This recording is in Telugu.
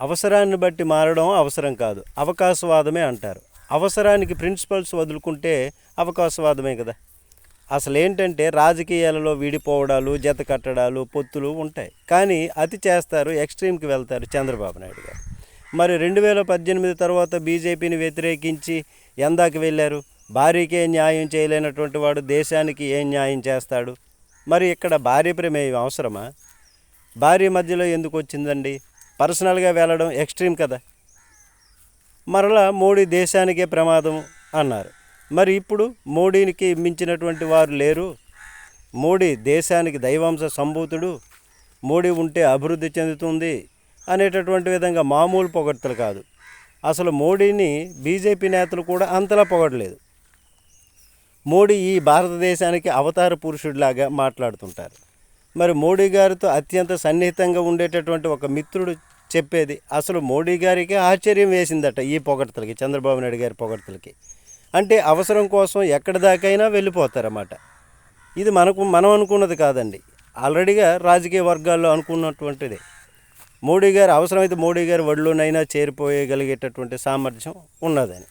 అవసరాన్ని బట్టి మారడం అవసరం కాదు. అవకాశవాదమే అంటారు. అవసరానికి ప్రిన్సిపల్స్ వదులుకుంటే అవకాశవాదమే కదా. అసలు ఏంటంటే రాజకీయాలలో విడిపోవడాలు జత కట్టడాలు పొత్తులు ఉంటాయి. కానీ అతి చేస్తారు ఎక్స్ట్రీమ్కి వెళ్తారు చంద్రబాబు నాయుడు గారు. మరి రెండు వేల పద్దెనిమిది తర్వాత బీజేపీని వ్యతిరేకించి ఎందాక వెళ్ళారు? భార్యకే న్యాయం చేయలేనటువంటి వాడు దేశానికి ఏం న్యాయం చేస్తాడు? మరి ఇక్కడ భార్య ప్రమేయం అవసరమా? భార్య మధ్యలో ఎందుకు వచ్చిందండి? పర్సనల్గా వెళ్ళడం ఎక్స్ట్రీమ్ కదా. మరలా మోడీ దేశానికే ప్రమాదం అన్నారు. మరి ఇప్పుడు మోడీనికి మించినటువంటి వారు లేరు. మోడీ దేశానికి దైవాంశ సంభూతుడు. మోడీ ఉంటే అభివృద్ధి చెందుతుంది అనేటటువంటి విధంగా మామూలు పొగడ్తలు కాదు. అసలు మోడీని బీజేపీ నేతలు కూడా అంతలా పొగడలేదు. మోడీ ఈ భారతదేశానికి అవతార పురుషుడిలాగా మాట్లాడుతుంటారు. మరి మోడీ గారితో అత్యంత సన్నిహితంగా ఉండేటటువంటి ఒక మిత్రుడు చెప్పేది. అసలు మోడీ గారికి ఆశ్చర్యం వేసిందట ఈ పొగడ్తలకి చంద్రబాబు నాయుడు గారి పొగడ్తలకి. అంటే అవసరం కోసం ఎక్కడి దాకైనా వెళ్ళిపోతారన్నమాట. ఇది మనకు మనం అనుకున్నది కాదండి. ఆల్రెడీగా రాజకీయ వర్గాల్లో అనుకున్నటువంటిది. మోడీ గారు అవసరమైతే మోడీ గారి వడ్లోనైనా చేరిపోయగలిగేటటువంటి సామర్థ్యం ఉన్నదని.